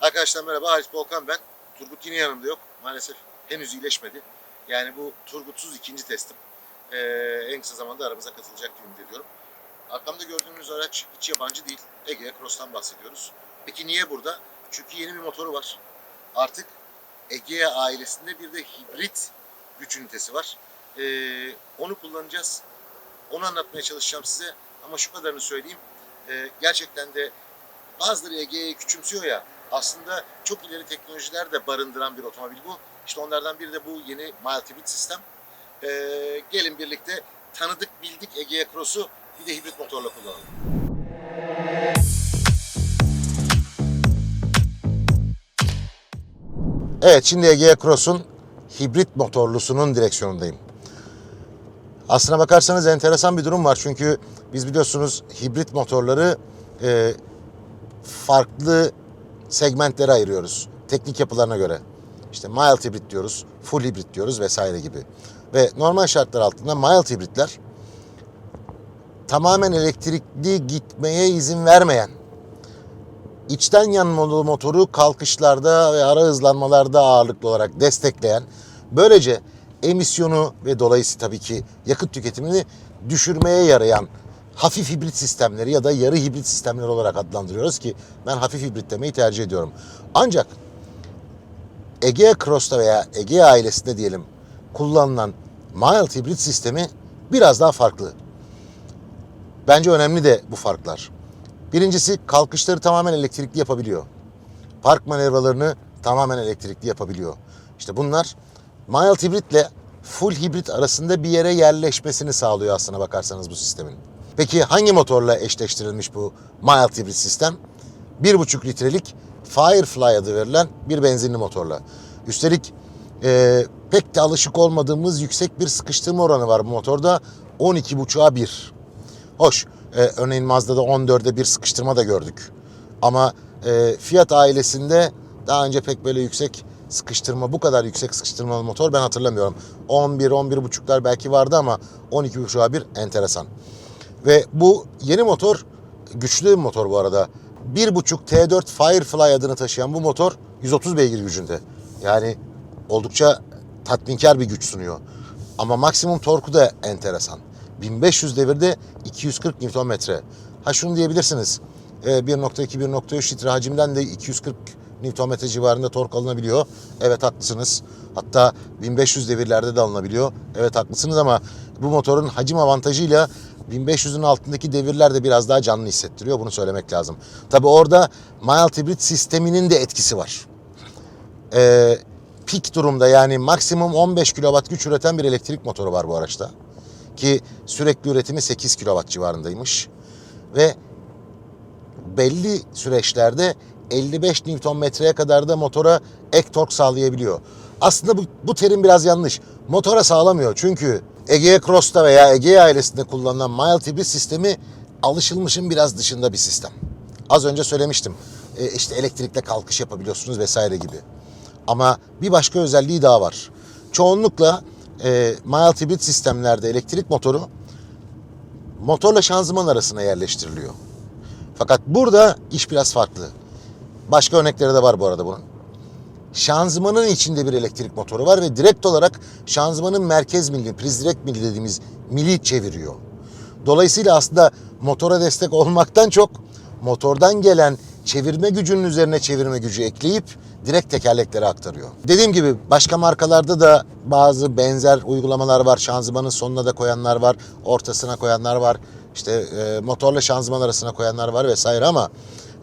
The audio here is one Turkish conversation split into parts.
Arkadaşlar merhaba Halis Volkan ben. Turgut yine yanımda yok. Maalesef henüz iyileşmedi. Yani bu Turgutsuz ikinci testim. Ee, en kısa zamanda aramıza katılacak diye ümit ediyorum. Arkamda gördüğünüz araç hiç yabancı değil. Ege Cross'tan bahsediyoruz. Peki niye burada? Çünkü yeni bir motoru var. Artık Egea ailesinde bir de hibrit güç ünitesi var. Ee, onu kullanacağız. Onu anlatmaya çalışacağım size. Ama şu kadarını söyleyeyim. Ee, gerçekten de bazıları Ege'yi küçümsüyor ya. Aslında çok ileri teknolojiler de barındıran bir otomobil bu. İşte onlardan biri de bu yeni mild hibrit sistem. Ee, gelin birlikte tanıdık bildik Egea Cross'u bir de hibrit motorla kullanalım. Evet şimdi Egea Cross'un hibrit motorlusunun direksiyonundayım. Aslına bakarsanız enteresan bir durum var. Çünkü biz biliyorsunuz hibrit motorları e, farklı segmentlere ayırıyoruz. Teknik yapılarına göre. İşte mild hibrit diyoruz, full hibrit diyoruz vesaire gibi. Ve normal şartlar altında mild hibritler tamamen elektrikli gitmeye izin vermeyen, içten yanmalı motoru kalkışlarda ve ara hızlanmalarda ağırlıklı olarak destekleyen, böylece emisyonu ve dolayısıyla tabii ki yakıt tüketimini düşürmeye yarayan hafif hibrit sistemleri ya da yarı hibrit sistemler olarak adlandırıyoruz ki ben hafif hibrit demeyi tercih ediyorum. Ancak Egea Cross'ta veya Egea ailesinde diyelim kullanılan mild hibrit sistemi biraz daha farklı. Bence önemli de bu farklar. Birincisi kalkışları tamamen elektrikli yapabiliyor. Park manevralarını tamamen elektrikli yapabiliyor. İşte bunlar mild hibritle full hibrit arasında bir yere yerleşmesini sağlıyor aslına bakarsanız bu sistemin. Peki hangi motorla eşleştirilmiş bu mild hibrit sistem? 1,5 litrelik Firefly adı verilen bir benzinli motorla. Üstelik e, pek de alışık olmadığımız yüksek bir sıkıştırma oranı var bu motorda. 12,5'a 1. Hoş. e, örneğin Mazda'da 14'e bir sıkıştırma da gördük. Ama e, Fiat ailesinde daha önce pek böyle yüksek sıkıştırma, bu kadar yüksek sıkıştırmalı motor ben hatırlamıyorum. 11, 11,5'lar belki vardı ama 12,5'a 1 enteresan. Ve bu yeni motor güçlü bir motor bu arada. 1.5 T4 Firefly adını taşıyan bu motor 130 beygir gücünde. Yani oldukça tatminkar bir güç sunuyor. Ama maksimum torku da enteresan. 1500 devirde 240 Nm. Ha şunu diyebilirsiniz. e, 1.2-1.3 litre hacimden de 240 Nm civarında tork alınabiliyor. Evet haklısınız. Hatta 1500 devirlerde de alınabiliyor. Evet haklısınız ama bu motorun hacim avantajıyla 1500'ün altındaki devirler de biraz daha canlı hissettiriyor. Bunu söylemek lazım. Tabi orada mild hibrit sisteminin de etkisi var. Ee, pik durumda yani maksimum 15 kW güç üreten bir elektrik motoru var bu araçta. Ki sürekli üretimi 8 kW civarındaymış. Ve belli süreçlerde 55 Nm'ye kadar da motora ek tork sağlayabiliyor. Aslında bu, bu terim biraz yanlış. Motora sağlamıyor çünkü Egea Cross'ta veya Egea ailesinde kullanılan mild hibrit sistemi alışılmışın biraz dışında bir sistem. Az önce söylemiştim. E, işte elektrikle kalkış yapabiliyorsunuz vesaire gibi. Ama bir başka özelliği daha var. Çoğunlukla e, mild hibrit sistemlerde elektrik motoru motorla şanzıman arasına yerleştiriliyor. Fakat burada iş biraz farklı. Başka örnekleri de var bu arada bunun. Şanzımanın içinde bir elektrik motoru var ve direkt olarak şanzımanın merkez milini, priz direkt mili dediğimiz mili çeviriyor. Dolayısıyla aslında motora destek olmaktan çok motordan gelen çevirme gücünün üzerine çevirme gücü ekleyip direkt tekerleklere aktarıyor. Dediğim gibi başka markalarda da bazı benzer uygulamalar var. Şanzımanın sonuna da koyanlar var, ortasına koyanlar var. İşte e, motorla şanzıman arasına koyanlar var vesaire ama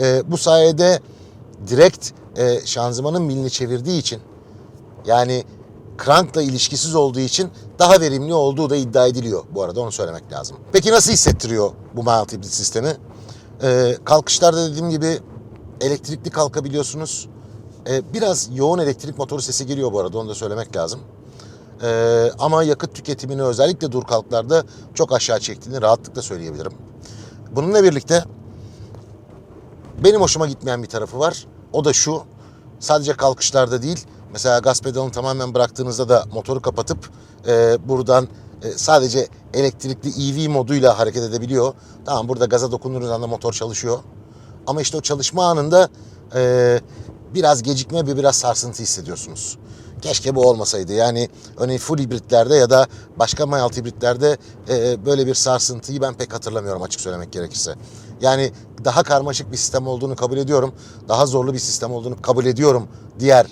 e, bu sayede direkt e, şanzımanın milini çevirdiği için yani krankla ilişkisiz olduğu için daha verimli olduğu da iddia ediliyor. Bu arada onu söylemek lazım. Peki nasıl hissettiriyor bu hibrit sistemi? Ee, kalkışlarda dediğim gibi elektrikli kalkabiliyorsunuz. Ee, biraz yoğun elektrik motoru sesi geliyor bu arada onu da söylemek lazım. Ee, ama yakıt tüketimini özellikle dur kalklarda çok aşağı çektiğini rahatlıkla söyleyebilirim. Bununla birlikte benim hoşuma gitmeyen bir tarafı var. O da şu. Sadece kalkışlarda değil. Mesela gaz pedalını tamamen bıraktığınızda da motoru kapatıp e, buradan e, sadece elektrikli EV moduyla hareket edebiliyor. Tamam burada gaza dokunduğunuz anda motor çalışıyor. Ama işte o çalışma anında e, biraz gecikme ve biraz sarsıntı hissediyorsunuz. Keşke bu olmasaydı. Yani örneğin full hibritlerde ya da başka mild hibritlerde e, böyle bir sarsıntıyı ben pek hatırlamıyorum açık söylemek gerekirse. Yani daha karmaşık bir sistem olduğunu kabul ediyorum. Daha zorlu bir sistem olduğunu kabul ediyorum diğer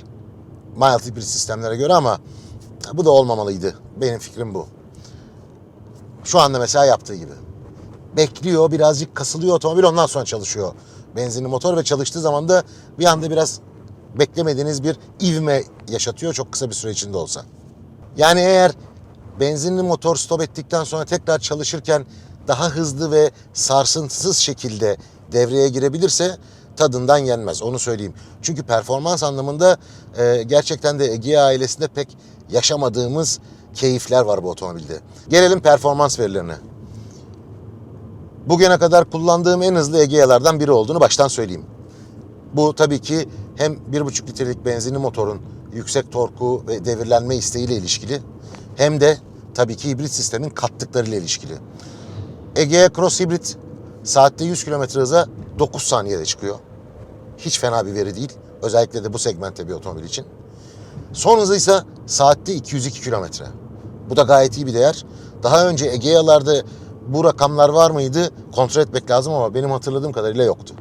mild hibrit sistemlere göre ama bu da olmamalıydı. Benim fikrim bu. Şu anda mesela yaptığı gibi. Bekliyor, birazcık kasılıyor otomobil ondan sonra çalışıyor. Benzinli motor ve çalıştığı zaman da bir anda biraz beklemediğiniz bir ivme yaşatıyor çok kısa bir süre içinde olsa. Yani eğer benzinli motor stop ettikten sonra tekrar çalışırken daha hızlı ve sarsıntısız şekilde devreye girebilirse tadından yenmez onu söyleyeyim. Çünkü performans anlamında e, gerçekten de Egea ailesinde pek yaşamadığımız keyifler var bu otomobilde. Gelelim performans verilerine. Bugüne kadar kullandığım en hızlı Egea'lardan biri olduğunu baştan söyleyeyim. Bu tabii ki hem 1,5 litrelik benzinli motorun yüksek torku ve devirlenme isteğiyle ilişkili hem de tabii ki hibrit sistemin kattıklarıyla ilişkili. Egea Cross Hibrit saatte 100 km hıza 9 saniyede çıkıyor. Hiç fena bir veri değil. Özellikle de bu segmentte bir otomobil için. Son hızı ise saatte 202 kilometre. Bu da gayet iyi bir değer. Daha önce Egea'larda bu rakamlar var mıydı kontrol etmek lazım ama benim hatırladığım kadarıyla yoktu.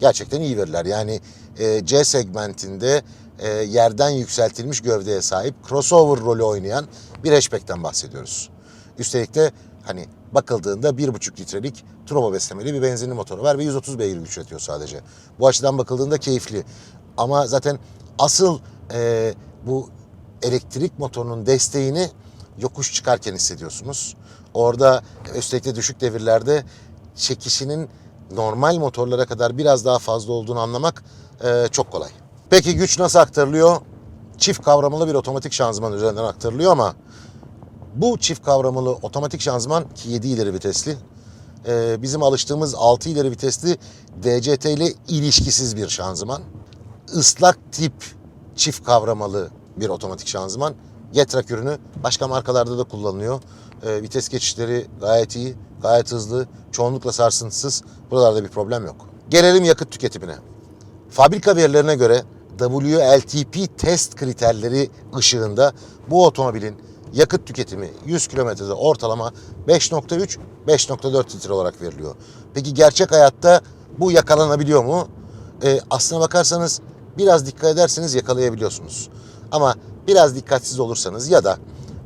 Gerçekten iyi veriler. Yani e, C segmentinde e, yerden yükseltilmiş gövdeye sahip crossover rolü oynayan bir hatchback'ten bahsediyoruz. Üstelik de hani bakıldığında 1,5 litrelik turbo beslemeli bir benzinli motoru var ve 130 beygir güç üretiyor sadece. Bu açıdan bakıldığında keyifli. Ama zaten asıl e, bu elektrik motorunun desteğini yokuş çıkarken hissediyorsunuz. Orada üstelik de düşük devirlerde çekişinin normal motorlara kadar biraz daha fazla olduğunu anlamak e, çok kolay. Peki güç nasıl aktarılıyor? Çift kavramalı bir otomatik şanzıman üzerinden aktarılıyor ama bu çift kavramalı otomatik şanzıman ki 7 ileri vitesli e, bizim alıştığımız 6 ileri vitesli DCT ile ilişkisiz bir şanzıman. Islak tip çift kavramalı bir otomatik şanzıman. Getrak ürünü başka markalarda da kullanılıyor. E, vites geçişleri gayet iyi, gayet hızlı, çoğunlukla sarsıntısız. Buralarda bir problem yok. Gelelim yakıt tüketimine. Fabrika verilerine göre WLTP test kriterleri ışığında bu otomobilin yakıt tüketimi 100 kilometrede ortalama 5.3-5.4 litre olarak veriliyor. Peki gerçek hayatta bu yakalanabiliyor mu? Ee, aslına bakarsanız biraz dikkat ederseniz yakalayabiliyorsunuz. Ama biraz dikkatsiz olursanız ya da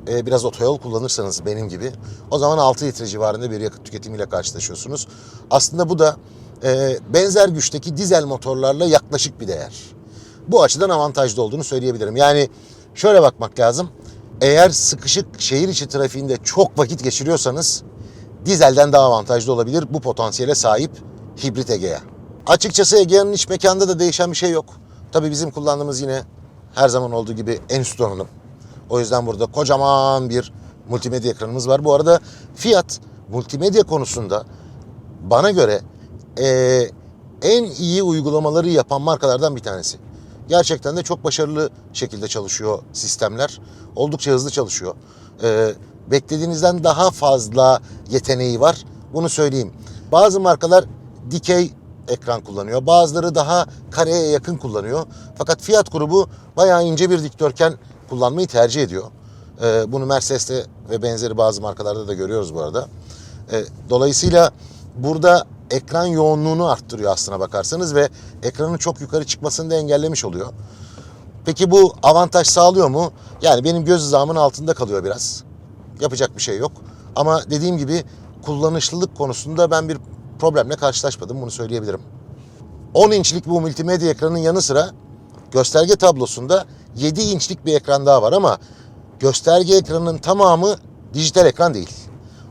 e, biraz otoyol kullanırsanız benim gibi o zaman 6 litre civarında bir yakıt tüketimiyle karşılaşıyorsunuz. Aslında bu da e, benzer güçteki dizel motorlarla yaklaşık bir değer. Bu açıdan avantajlı olduğunu söyleyebilirim. Yani şöyle bakmak lazım. Eğer sıkışık şehir içi trafiğinde çok vakit geçiriyorsanız dizelden daha avantajlı olabilir bu potansiyele sahip hibrit Egea. Açıkçası Egea'nın iç mekanda da değişen bir şey yok. Tabii bizim kullandığımız yine her zaman olduğu gibi en üst donanım. O yüzden burada kocaman bir multimedya ekranımız var. Bu arada Fiat multimedya konusunda bana göre eee, en iyi uygulamaları yapan markalardan bir tanesi. Gerçekten de çok başarılı şekilde çalışıyor sistemler. Oldukça hızlı çalışıyor. Eee, beklediğinizden daha fazla yeteneği var. Bunu söyleyeyim. Bazı markalar dikey ekran kullanıyor. Bazıları daha kareye yakın kullanıyor. Fakat Fiat grubu bayağı ince bir dikdörtgen kullanmayı tercih ediyor. Ee, bunu Mercedes'te ve benzeri bazı markalarda da görüyoruz bu arada. Ee, dolayısıyla burada ekran yoğunluğunu arttırıyor aslına bakarsanız ve ekranın çok yukarı çıkmasını da engellemiş oluyor. Peki bu avantaj sağlıyor mu? Yani benim göz hizamın altında kalıyor biraz. Yapacak bir şey yok. Ama dediğim gibi kullanışlılık konusunda ben bir problemle karşılaşmadım bunu söyleyebilirim. 10 inçlik bu multimedya ekranın yanı sıra gösterge tablosunda 7 inçlik bir ekran daha var ama gösterge ekranının tamamı dijital ekran değil.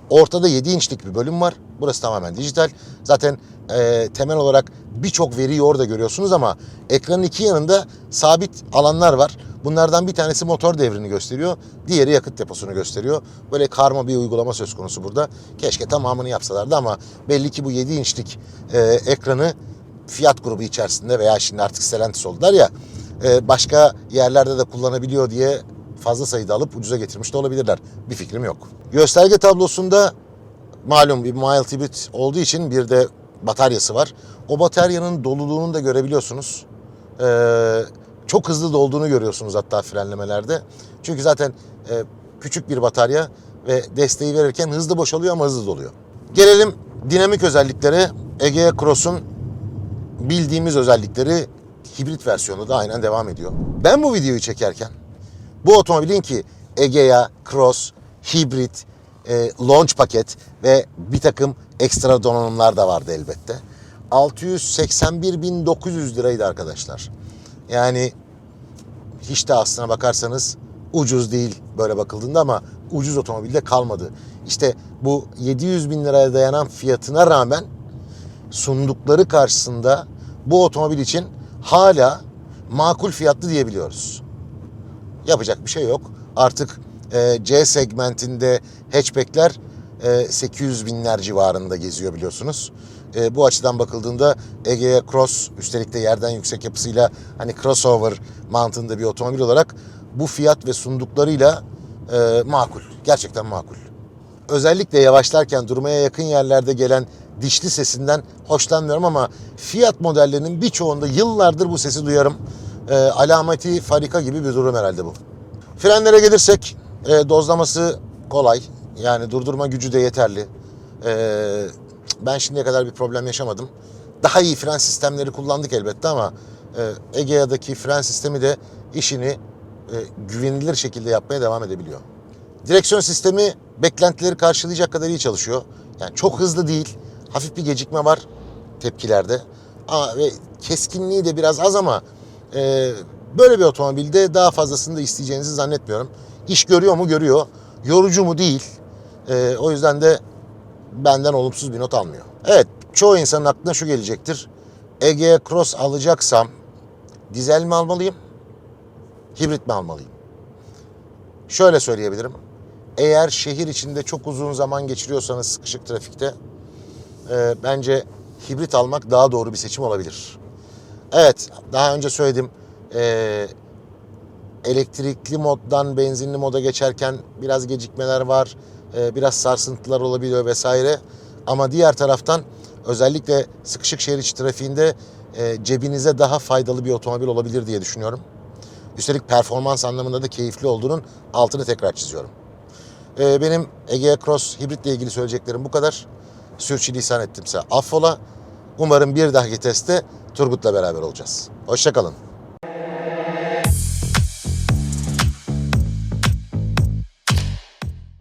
Ortada 7 inçlik bir bölüm var. Burası tamamen dijital. Zaten e, temel olarak birçok veriyi orada görüyorsunuz ama ekranın iki yanında sabit alanlar var. Bunlardan bir tanesi motor devrini gösteriyor. Diğeri yakıt deposunu gösteriyor. Böyle karma bir uygulama söz konusu burada. Keşke tamamını yapsalardı ama belli ki bu 7 inçlik e, ekranı Fiat grubu içerisinde veya şimdi artık Stellantis oldular ya e, başka yerlerde de kullanabiliyor diye fazla sayıda alıp ucuza getirmiş de olabilirler. Bir fikrim yok. Gösterge tablosunda malum bir mild hibrit olduğu için bir de bataryası var. O bataryanın doluluğunu da görebiliyorsunuz. Ee, çok hızlı dolduğunu görüyorsunuz hatta frenlemelerde. Çünkü zaten e, küçük bir batarya ve desteği verirken hızlı boşalıyor ama hızlı doluyor. Gelelim dinamik özelliklere. Egea Cross'un bildiğimiz özellikleri hibrit versiyonu da aynen devam ediyor. Ben bu videoyu çekerken bu otomobilin ki Egea Cross hibrit e, launch paket ve bir takım ekstra donanımlar da vardı elbette. 681.900 liraydı arkadaşlar. Yani hiç de aslına bakarsanız ucuz değil böyle bakıldığında ama ucuz otomobilde kalmadı. İşte bu 700 bin liraya dayanan fiyatına rağmen sundukları karşısında bu otomobil için hala makul fiyatlı diyebiliyoruz. Yapacak bir şey yok. Artık e, C segmentinde hatchbackler e, 800 binler civarında geziyor biliyorsunuz. E, bu açıdan bakıldığında Egea Cross üstelik de yerden yüksek yapısıyla hani crossover mantığında bir otomobil olarak bu fiyat ve sunduklarıyla e, makul. Gerçekten makul. Özellikle yavaşlarken durmaya yakın yerlerde gelen dişli sesinden hoşlanmıyorum ama Fiat modellerinin birçoğunda yıllardır bu sesi duyarım. E, alameti farika gibi bir durum herhalde bu. Frenlere gelirsek e, dozlaması kolay. Yani durdurma gücü de yeterli. E, ben şimdiye kadar bir problem yaşamadım. Daha iyi fren sistemleri kullandık elbette ama e, Egea'daki fren sistemi de işini e, güvenilir şekilde yapmaya devam edebiliyor. Direksiyon sistemi beklentileri karşılayacak kadar iyi çalışıyor. Yani çok hızlı değil. Hafif bir gecikme var tepkilerde. Aa, ve keskinliği de biraz az ama e, böyle bir otomobilde daha fazlasını da isteyeceğinizi zannetmiyorum. İş görüyor mu? Görüyor. Yorucu mu? Değil. E, o yüzden de benden olumsuz bir not almıyor. Evet, çoğu insanın aklına şu gelecektir. Egea Cross alacaksam dizel mi almalıyım? Hibrit mi almalıyım? Şöyle söyleyebilirim. Eğer şehir içinde çok uzun zaman geçiriyorsanız sıkışık trafikte e, bence hibrit almak daha doğru bir seçim olabilir. Evet, daha önce söyledim. E, elektrikli moddan benzinli moda geçerken biraz gecikmeler var, e, biraz sarsıntılar olabiliyor vesaire. Ama diğer taraftan özellikle sıkışık şehir içi trafiğinde e, cebinize daha faydalı bir otomobil olabilir diye düşünüyorum. Üstelik performans anlamında da keyifli olduğunun altını tekrar çiziyorum. E, benim Egea Cross hibritle ilgili söyleyeceklerim bu kadar. Sürçülisan ettimse affola. Umarım bir dahaki testte Turgut'la beraber olacağız. Hoşçakalın.